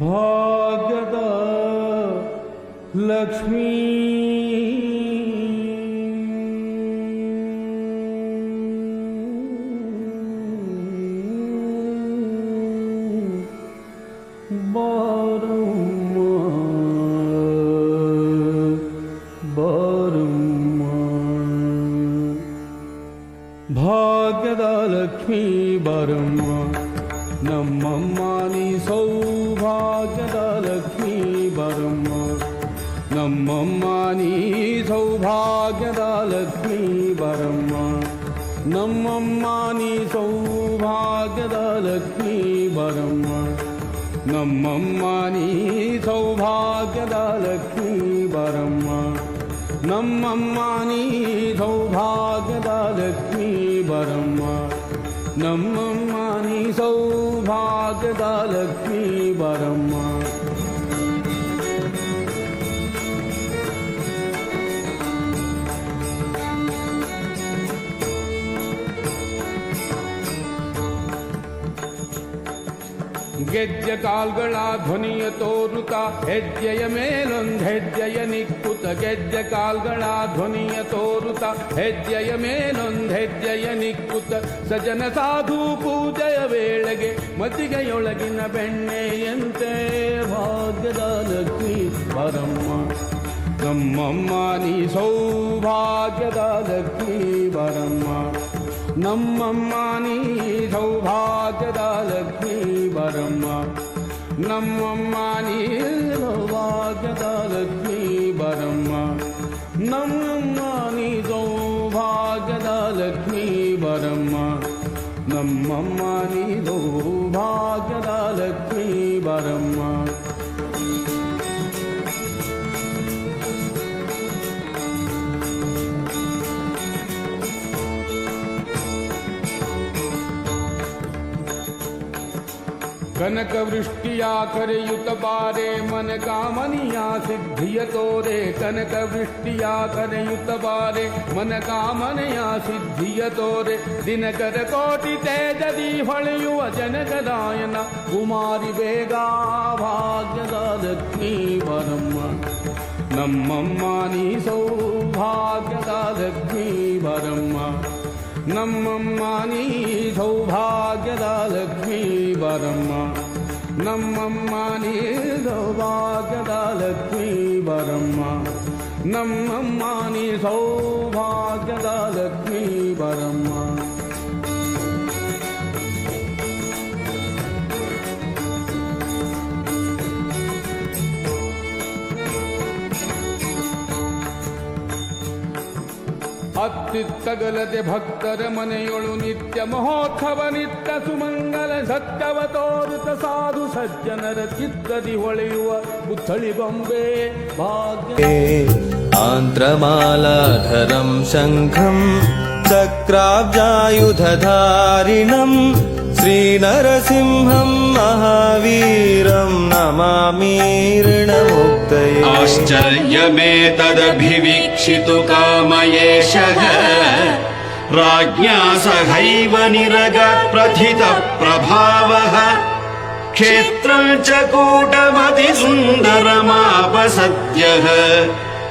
भाग्यदा लक्ष्मी। भाग्यदा लक्ष्मी बारम ಲಕ್ಷ್ಮೀ ಬರಮ್ಮ ನಮ್ಮಮ್ಮ ನೀ ಸೌಭಾಗ್ಯದ ಲಕ್ಷ್ಮೀ ಬರಮ್ಮ ನಮ್ಮಮ್ಮ ನೀ ಸೌಭಾಗ್ಯದ ಲಕ್ಷ್ಮೀ ಬರಮ್ಮ ನಮ್ಮಮ್ಮ ನೀ ಸೌಭಾಗ್ಯದ ಲಕ್ಷ್ಮೀ ಬರಮ್ಮ ನಮ್ಮಮ್ಮ ನೀ ಸೌಭಾಗ್ಯದ ಲಕ್ಷ್ಮೀ ಬರಮ್ಮ ನಮ್ಮಮ್ಮ ನೀ ಸೌಭಾಗ್ಯದ ಲಕ್ಷ್ಮೀ ಬರಮ್ಮ ನಮ್ಮಮ್ಮ ನೀ ಸೌಭಾಗ್ಯದ ಲಕ್ಷ್ಮೀ ಬರಮ್ಮ ಗೆಜ್ಜೆ ಕಾಲ್ಗಳ ಧ್ವನಿಯ ತೋರುತ ಹೆಜ್ಜೆಯ ಮೇಲೊಂದ್ ಹೆಜ್ಜೆಯ ನಿಕ್ಕುತ ಗೆಜ್ಜೆ ಕಾಲ್ಗಳ ಧ್ವನಿಯ ತೋರುತ ಹೆಜ್ಜೆಯ ಮೇಲೊಂದ್ ಹೆಜ್ಜೆಯ ನಿಕ್ಕುತ ಸಜನ ಸಾಧು ಪೂಜೆಯ ವೇಳೆಗೆ ಮತಿಗೆಯೊಳಗಿನ ಬೆಣ್ಣೆಯಂತೆ ಭಾಗ್ಯದ ಲಕ್ಷ್ಮಿ ಪರಮ್ಮ ನಮ್ಮಮ್ಮ ನೀ ಸೌಭಾಗ್ಯದ ಲಕ್ಷ್ಮೀ ಬರಮ್ಮ ನಮ್ಮಮ್ಮ ನೀ ಸೌಭಾಗ್ಯದ ಲಕ್ಷ್ಮೀ ಬರಮ್ಮ ನಮ್ಮಮ್ಮ ನೀ అమ్మ నీవు భాగ్యదాలక్ష్మీ వరమ్మ ಬರಮ್ಮ ಕನಕ ವೃಷ್ಟಿಯ ಕರೆಯುತ್ತ ಬಾರೆ ಮನ ಕಾಮನಿಯ ಸಿದ್ಧಿಯ ತೋರೆ ಕನಕ ವೃಷ್ಟಿಯ ಕರೆಯುತ್ತ ಬಾರೆ ಮನ ಕಾಮನೆಯ ಸಿದ್ಧಿಯ ತೋರೆ. ದಿನಕರ ಕೋಟಿ ತೇಜದಿ ಹೊಳೆಯುವ ಜನಕದಾಯನ ಕುಮಾರಿ ಬೇಗ ಭಾಗ್ಯದ ಲಕ್ಷ್ಮೀ ಬರಮ್ಮ ನಮ್ಮಮ್ಮ ನೀ ಸೌಭಾಗ್ಯದ ಲಕ್ಷ್ಮೀ ಬರಮ್ಮ ನಮ್ಮಮ್ಮ ನೀ ಸೌಭಾಗ್ಯದ ಲಕ್ಷ್ಮೀ ಬರಮ್ಮ ನಮ್ಮಮ್ಮ ನೀ ಸೌಭಾಗ್ಯದ ಲಕ್ಷ್ಮೀ ಬರಮ್ಮ ನಮ್ಮಮ್ಮ ನೀ ಸೌಭಾಗ್ಯದ ಲಕ್ಷ್ಮೀ ಬರಮ್ಮ ಅತ್ತಿತ್ತಗಲದೆ ಭಕ್ತರ ಮನೆಯೊಳು ನಿತ್ಯ ಮಹೋತ್ಸವ, ನಿತ್ಯ ಸುಮಂಗಲ, ಸತ್ಯವ ತೋರುತ ಸಾಧು ಸಜ್ಜನರ ಚಿತ್ತದಿ ಹೊಳೆಯುವ ಬುತ್ತಳಿ ಬೊಂಬೆ ಭಾಗ್ಯ. ಆಂಧ್ರಮಾಲಾಧರಂ ಶಂಖಂ. चक्राब्जायुधधारिणम् श्रीनरसिंहं महावीरं नमामीर्णमुक्तये आश्चर्यमेतदभिवीक्षितु कामयेशः। राज्ञा सहैव निरगप्रथितः प्रभावः क्षेत्रम् च कूटमतिसुन्दरमापसद्यः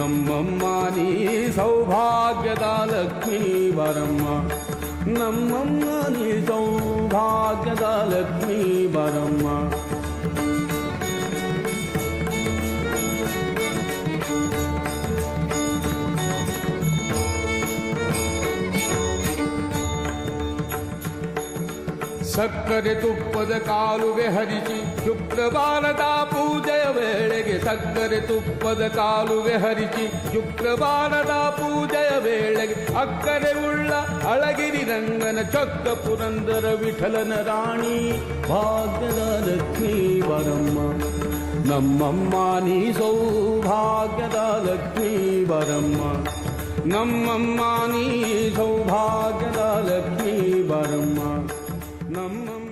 నమ్మమ్మ నీ సౌభాగ్యదాలక్ష్మీ వరమ్మ. నమ్మమ్మ నీ సౌభాగ్యదాలక్ష్మీ వరమ్మ. ಸಕ್ಕರೆ ತುಪ್ಪದ ಕಾಲುವೆ ಹರಿಸಿ ಶುಕ್ರವಾರದ ಪೂಜೆಯ ವೇಳೆಗೆ ಸಕ್ಕರೆ ತುಪ್ಪದ ಕಾಲುವೆ ಹರಿಸಿ ಶುಕ್ರವಾರದ ಪೂಜೆಯ ವೇಳೆಗೆ ಅಕ್ಕರೆ ಉಳ್ಳ ಅಳಗಿರಿ ರಂಗನ ಚೊಕ್ಕ ಪುರಂದರ ವಿಠಲನ ರಾಣಿ ಭಾಗ್ಯದ ಲಕ್ಷ್ಮೀ ವರಮ್ಮ. ನಮ್ಮಮ್ಮ ನೀ ಸೌಭಾಗ್ಯದ ಲಕ್ಷ್ಮೀ ವರಮ್ಮ. ನಮ್ಮಮ್ಮ ನೀ ಸೌಭಾಗ್ಯದ Mama.